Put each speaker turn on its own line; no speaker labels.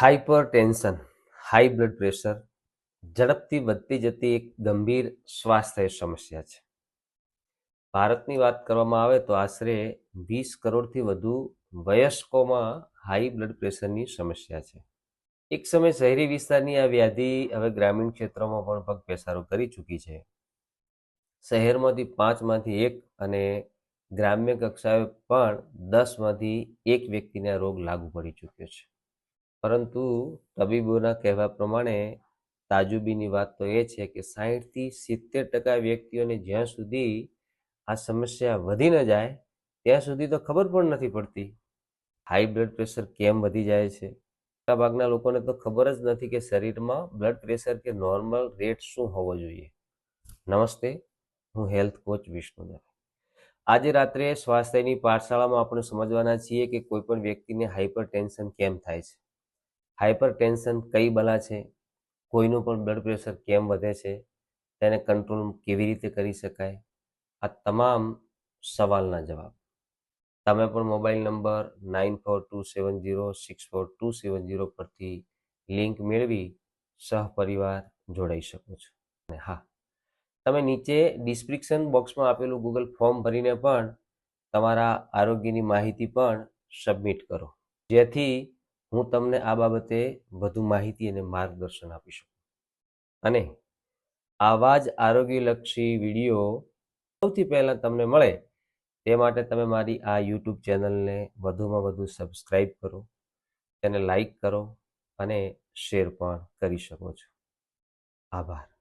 Hyper tension high blood pressure ઝડપથી વધતી જતી એક ગંભીર સ્વાસ્થ્ય સમસ્યા છે. ભારતની વાત કરવામાં આવે તો આશરે વીસ કરોડથી વધુ વયસ્કોમાં હાઈ બ્લડ પ્રેશરની સમસ્યા છે. એક સમય શહેરી વિસ્તારની આ વ્યાધિ હવે ગ્રામીણ ક્ષેત્રોમાં પણ પગપેસારો કરી ચૂકી છે. શહેરમાંથી પાંચમાંથી એક અને ગ્રામ્ય કક્ષાએ પણ દસમાંથી એક વ્યક્તિને આ રોગ લાગુ પડી ચૂક્યો છે. પરંતુ તબીબોના કહેવા પ્રમાણે તાજુબીની વાત તો એ છે કે સાહીઠથી સિત્તેર ટકા વ્યક્તિઓને જ્યાં સુધી આ સમસ્યા વધી ન જાય, ત્યાં સુધી તો ખબર પણ નથી પડતી. હાઈ બ્લડ પ્રેશર કેમ વધી જાય છે? મોટાભાગના લોકોને તો ખબર જ નથી કે શરીરમાં બ્લડ પ્રેશર કે નોર્મલ રેટ શું હોવો જોઈએ. નમસ્તે, હું હેલ્થ કોચ વિષ્ણુ આજે રાત્રે સ્વાસ્થ્યની પાઠશાળામાં આપણે સમજવાના છીએ કે કોઈપણ વ્યક્તિને હાઇપર ટેન્શન કેમ થાય છે. હાઇપર ટેન્શન કઈ બલા છે? કોઈનું પણ બ્લડ પ્રેશર કેમ વધે છે? તેને કંટ્રોલ કેવી રીતે કરી શકાય? આ તમામ સવાલના જવાબ. તમે પણ mobile number nine four two seven zero six four two seven zero પરથી લિંક મેળવી સહપરિવાર જોડાઈ શકો છો. અને હા, તમે નીચે ડિસ્ક્રિપ્શન બોક્સમાં આપેલું ગૂગલ ફોર્મ ભરીને પણ તમારા આરોગ્યની માહિતી પણ સબમિટ કરો. જેથી હું તમને આ બાબતે વધુ માહિતી અને માર્ગદર્શન આપી શકું. અને આવા જ આરોગ્યલક્ષી વીડિયો સૌથી પહેલાં તમને મળે તે માટે તમે મારી આ યુટ્યુબ ચેનલને વધુમાં વધુ સબસ્ક્રાઈબ કરો, તેને લાઈક કરો અને શેર પણ કરી શકો છો. આભાર.